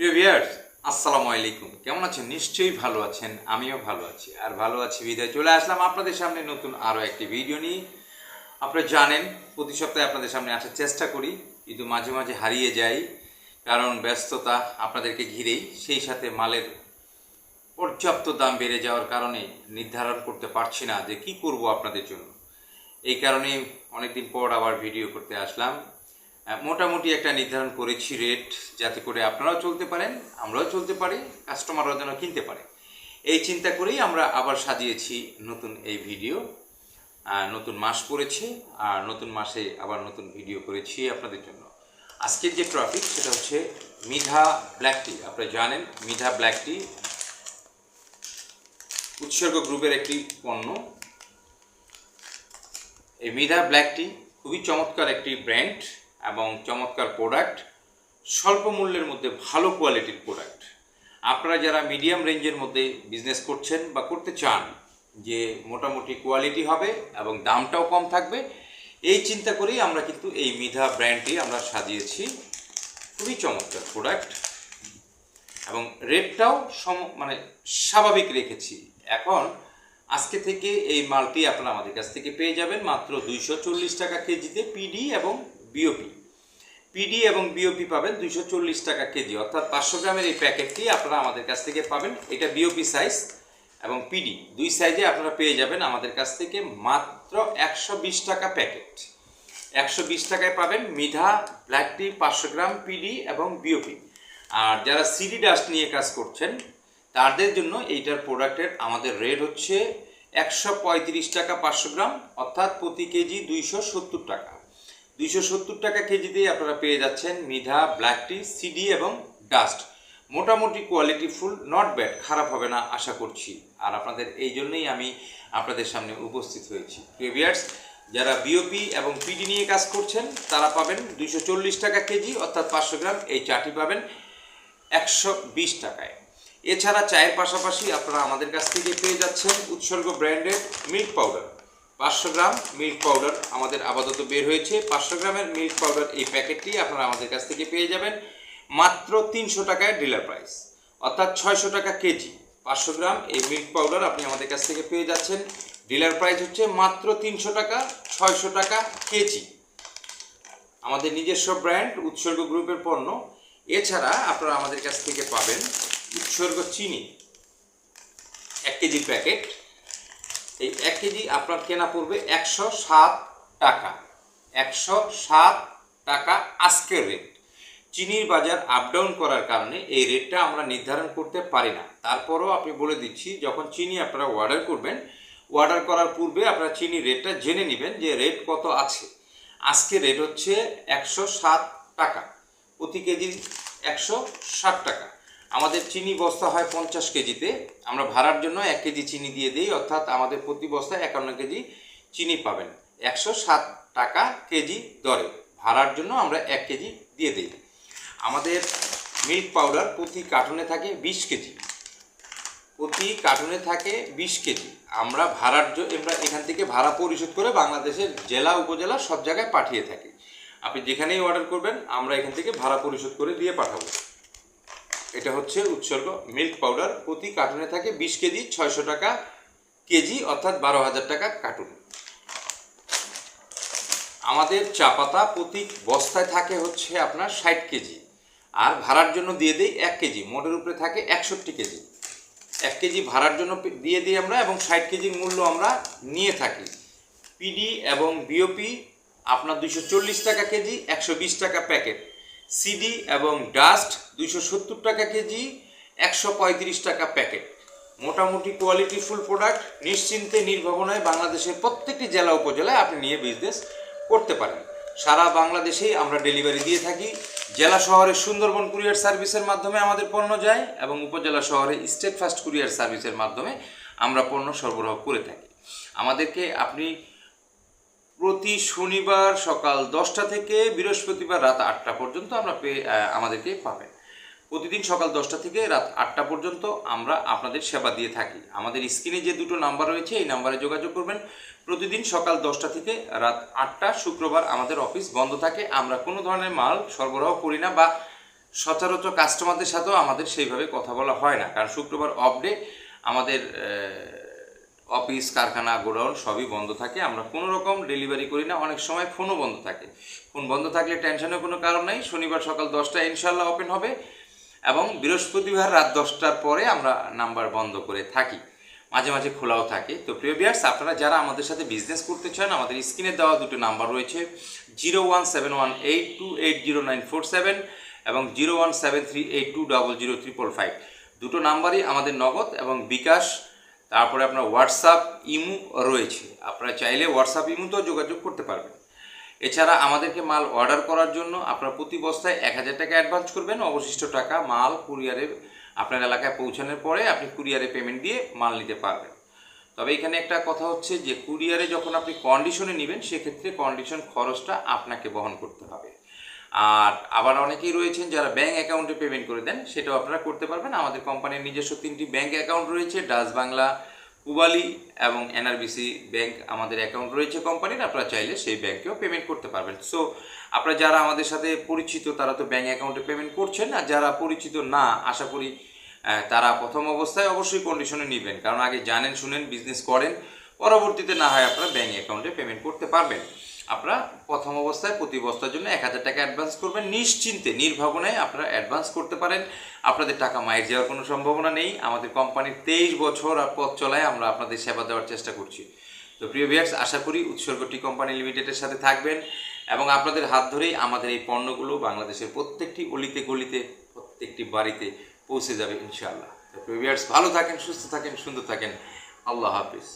প্রিয় ভিয়ার্স আসসালামু আলাইকুম। কেমন আছেন? নিশ্চয়ই ভালো আছেন, আমিও ভালো আছি। আর ভালো আছি, বিদায়। চলে আসলাম আপনাদের সামনে নতুন আরও একটি ভিডিও নিয়ে। আপনারা জানেন, প্রতি সপ্তাহে আপনাদের সামনে আসার চেষ্টা করি, কিন্তু মাঝে মাঝে হারিয়ে যাই, কারণ ব্যস্ততা আপনাদেরকে ঘিরেই। সেই সাথে মালের পর্যাপ্ত দাম বেড়ে যাওয়ার কারণে নির্ধারণ করতে পারছি না যে কি করব আপনাদের জন্য। এই কারণে অনেকদিন পর আবার ভিডিও করতে আসলাম। মোটামুটি একটা নির্ধারণ করেছি রেট যাতে করে আপনারাও চলতে পারেন, আমরাও চলতে পারি কাস্টমাররাও যেন কিনতে পারে। এই চিন্তা করেই আমরা আবার সাজিয়েছি নতুন এই ভিডিও নতুন মাস পড়েছে, আর নতুন মাসে আবার নতুন ভিডিও করেছি আপনাদের জন্য। আজকের যে ট্রফিক সেটা হচ্ছে মিধা ব্ল্যাক টি আপনারা জানেন, মিধা ব্ল্যাক টি উৎসর্গ গ্রুপের একটি পণ্য। এই মিধা ব্ল্যাক টি খুবই চমৎকার একটি ব্র্যান্ড এবং চমৎকার প্রোডাক্ট স্বল্প মূল্যের মধ্যে ভালো কোয়ালিটির প্রোডাক্ট আপনারা যারা মিডিয়াম রেঞ্জের মধ্যে বিজনেস করছেন বা করতে চান যে মোটামুটি কোয়ালিটি হবে এবং দামটাও কম থাকবে, এই চিন্তা করেই আমরা কিন্তু এই মিধা ব্র্যান্ডটি আমরা সাজিয়েছি। খুবই চমৎকার প্রোডাক্ট এবং রেটটাও সম মানে স্বাভাবিক রেখেছি। এখন আজকে থেকে এই মালটি আপনারা আমাদের কাছ থেকে পেয়ে যাবেন মাত্র দুইশো চল্লিশ টাকা কেজিতে পিডি এবং বিওপি পিডি এবং বিওপি পাবেন দুইশো চল্লিশ টাকা কেজি, অর্থাৎ পাঁচশো গ্রামের এই প্যাকেটটি আপনারা আমাদের কাছ থেকে পাবেন। এটা বিওপি সাইজ এবং পিডি দুই সাইজে আপনারা পেয়ে যাবেন আমাদের কাছ থেকে মাত্র একশো বিশ টাকা প্যাকেট। একশো বিশ টাকায় পাবেন মিধা ব্ল্যাক টি পাঁচশো গ্রাম পিডি এবং বিওপি আর যারা সিডি ডাস্ট নিয়ে কাজ করছেন, তাদের জন্য এইটার প্রোডাক্টের আমাদের রেট হচ্ছে একশো পঁয়ত্রিশ টাকা পাঁচশো গ্রাম, অর্থাৎ প্রতি কেজি দুইশো সত্তর টাকা। দুইশো সত্তর টাকা কেজিতেই আপনারা পেয়ে যাচ্ছেন মিধা ব্ল্যাক টি সিডি এবং ডাস্ট মোটামুটি কোয়ালিটি ফুল নট ব্যাড খারাপ হবে না, আশা করছি। আর আপনাদের এই জন্যই আমি আপনাদের সামনে উপস্থিত হয়েছি। প্রিভিয়ার্স যারা বিওপি এবং পিডি নিয়ে কাজ করছেন, তারা পাবেন দুইশো চল্লিশ টাকা কেজি, অর্থাৎ পাঁচশো গ্রাম, এই চাটি পাবেন একশো বিশ টাকায়। এছাড়া চায়ের পাশাপাশি আপনারা আমাদের কাছ থেকে পেয়ে যাচ্ছেন উৎসর্গ ব্র্যান্ডের মিল্ক পাউডার পাঁচশো গ্রাম মিল্ক পাউডার আমাদের আপাতত বের হয়েছে। পাঁচশো গ্রামের মিল্ক পাউডার এই প্যাকেটটি আপনারা আমাদের কাছ থেকে পেয়ে যাবেন। মাত্র তিনশো টাকায় ডিলার প্রাইস। অর্থাৎ ছয়শো টাকা কেজি। পাঁচশো গ্রাম এই মিল্ক পাউডার আপনি আমাদের কাছ থেকে পেয়ে যাচ্ছেন। ডিলার প্রাইস হচ্ছে মাত্র তিনশো টাকা, ছয়শো টাকা কেজি। আমাদের নিজস্ব ব্র্যান্ড উৎসর্গ গ্রুপের পণ্য। এছাড়া আপনারা আমাদের কাছ থেকে পাবেন উৎসর্গ চিনি। এক কেজি প্যাকেট। এই এক কেজি আপনার কেনা পড়বে একশো সাত টাকা। একশো সাত টাকা আজকের রেট চিনির বাজার আপ ডাউন করার কারণে এই রেটটা আমরা নির্ধারণ করতে পারি না। তারপরও আপনি বলে দিচ্ছি, যখন চিনি আপনারা অর্ডার করবেন অর্ডার করার পূর্বে আপনারা চিনির রেটটা জেনে নেবেন যে রেট কত আছে। আজকে রেট হচ্ছে একশো সাত টাকা। প্রতি কেজি একশো ষাট টাকা। আমাদের চিনি বস্তা হয় পঞ্চাশ কেজিতে। আমরা ভাড়ার জন্য এক কেজি চিনি দিয়ে দিই, অর্থাৎ আমাদের প্রতি বস্তায় একান্ন কেজি চিনি পাবেন। একশো সাত টাকা কেজি দরে। ভাড়ার জন্য আমরা এক কেজি দিয়ে দিই। আমাদের মিল্ক পাউডার প্রতি কার্টুনে থাকে বিশ কেজি। প্রতি কার্টুনে থাকে বিশ কেজি। আমরা ভাড়ার আমরা এখান থেকে ভাড়া পরিশোধ করে বাংলাদেশের জেলা, উপজেলা সব জায়গায় পাঠিয়ে থাকি। আপনি যেখানেই অর্ডার করবেন, আমরা এখান থেকে ভাড়া পরিশোধ করে দিয়ে পাঠাবো। এটা হচ্ছে উৎসর্গ মিল্ক পাউডার। প্রতি কার্টুনে থাকে বিশ কেজি ছয়শো টাকা কেজি, অর্থাৎ বারো হাজার টাকা কার্টুন। আমাদের চা পাতা প্রতি বস্তায় থাকে হচ্ছে আপনার ষাট কেজি। আর ভাড়ার জন্য দিয়ে দিই এক কেজি, মোটের উপরে থাকে একষট্টি কেজি। এক কেজি ভাড়ার জন্য দিয়ে দিই আমরা এবং ষাট কেজির মূল্য আমরা নিয়ে থাকি। পিডি এবং বিওপি আপনার দুইশো চল্লিশ টাকা কেজি, একশো বিশ টাকা প্যাকেট। সিডি এবং ডাস্ট দুইশো সত্তর টাকা কেজি, একশো পঁয়ত্রিশ টাকা প্যাকেট। মোটামুটি কোয়ালিটি ফুল প্রোডাক্ট, নিশ্চিন্তে নির্ভাবনায় বাংলাদেশের প্রত্যেকটি জেলা উপজেলায় আপনি নিয়ে বিজনেস করতে পারেন। সারা বাংলাদেশেই আমরা ডেলিভারি দিয়ে থাকি। জেলা শহরে সুন্দরবন কুরিয়ার সার্ভিসের মাধ্যমে আমাদের পণ্য যায় এবং উপজেলা শহরে স্টেট ফাস্ট কুরিয়ার সার্ভিসের মাধ্যমে আমরা পণ্য সরবরাহ করে থাকি। আমাদেরকে আপনি প্রতি শনিবার সকাল দশটা থেকে বৃহস্পতিবার রাত আটটা পর্যন্ত আমরা আমাদেরকে পাবেন। প্রতিদিন সকাল দশটা থেকে রাত আটটা পর্যন্ত আমরা আপনাদের সেবা দিয়ে থাকি। আমাদের স্ক্রিনে যে দুটো নাম্বার রয়েছে, এই নাম্বারে যোগাযোগ করবেন। প্রতিদিন সকাল দশটা থেকে রাত আটটা, শুক্রবার আমাদের অফিস বন্ধ থাকে। আমরা কোনো ধরনের মাল সরবরাহ করি না বা সচরাচর কাস্টমারদের সাথেও আমাদের সেইভাবে কথা বলা হয় না। কারণ শুক্রবার অফ ডে আমাদের অফিস, কারখানা, গোডাউন সবই বন্ধ থাকে। আমরা কোনো রকম ডেলিভারি করি না। অনেক সময় ফোনও বন্ধ থাকে। ফোন বন্ধ থাকলে টেনশনের কোনো কারণ নেই। শনিবার সকাল দশটায় ইনশাল্লাহ ওপেন হবে এবং বৃহস্পতিবার রাত দশটার পরে আমরা নাম্বার বন্ধ করে থাকি। মাঝে মাঝে খোলাও থাকে। তো প্রিয় বিয়ার্স আপনারা যারা আমাদের সাথে বিজনেস করতে চান, আমাদের স্ক্রিনে দেওয়া দুটো নাম্বার রয়েছে। Zero one seven one eight two eight zero nine four seven এবং zero one seven three eight two double zero triple five দুটো নাম্বারই আমাদের নগদ এবং বিকাশ তারপরে আপনার হোয়াটসঅ্যাপ ইমু রয়েছে। আপনারা চাইলে হোয়াটসঅ্যাপ ইমুতেও যোগাযোগ করতে পারবেন। এছাড়া আমাদেরকে মাল অর্ডার করার জন্য আপনারা প্রতি বস্তায় এক হাজার টাকা অ্যাডভান্স করবেন। অবশিষ্ট টাকা মাল কুরিয়ারে আপনার এলাকায় পৌঁছানোর পরে আপনি কুরিয়ারে পেমেন্ট দিয়ে মাল নিতে পারবেন। তবে এখানে একটা কথা হচ্ছে যে কুরিয়ারে যখন আপনি কন্ডিশনে নেবেন, সেক্ষেত্রে কন্ডিশন খরচটা আপনাকে বহন করতে হবে। আর আবার অনেকেই রয়েছেন যারা ব্যাঙ্ক অ্যাকাউন্টে পেমেন্ট করে দেন, সেটাও আপনারা করতে পারবেন। আমাদের কোম্পানির নিজস্ব তিনটি ব্যাঙ্ক অ্যাকাউন্ট রয়েছে ডাচ বাংলা পুবালি এবং এনআরবিসি ব্যাংক আমাদের অ্যাকাউন্ট রয়েছে কোম্পানির আপনারা চাইলে সেই ব্যাংকেও পেমেন্ট করতে পারবেন। সো আপনারা যারা আমাদের সাথে পরিচিত, তারা তো ব্যাংক অ্যাকাউন্টে পেমেন্ট করছেন। আর যারা পরিচিত না, আশা করি তারা প্রথম অবস্থায় অবশ্যই কন্ডিশনে নেবেন। কারণ আগে জানেন, শুনেন বিজনেস করেন। পরবর্তীতে না হয় আপনারা ব্যাংক অ্যাকাউন্টে পেমেন্ট করতে পারবেন। আপনারা প্রথম অবস্থায় প্রতি বস্তার জন্য এক হাজার টাকা অ্যাডভান্স করবেন। নিশ্চিন্তে, নির্ভাবনায় আপনারা অ্যাডভান্স করতে পারেন। আপনাদের টাকা মায়ের যাওয়ার কোনো সম্ভাবনা নেই। আমাদের কোম্পানির তেইশ বছর আর পথ চলায় আমরা আপনাদের সেবা দেওয়ার চেষ্টা করছি। তো প্রিয় ভিয়ার্স আশা করি উৎসর্গ টি কোম্পানি লিমিটেডের সাথে থাকবেন এবং আপনাদের হাত ধরেই আমাদের এই পণ্যগুলো বাংলাদেশের প্রত্যেকটি অলিতে গলিতে, প্রত্যেকটি বাড়িতে পৌঁছে যাবে ইনশাআল্লাহ। তো প্রিয় ভিউয়ার্স ভালো থাকেন, সুস্থ থাকেন, সুন্দর থাকেন। আল্লাহ হাফিজ।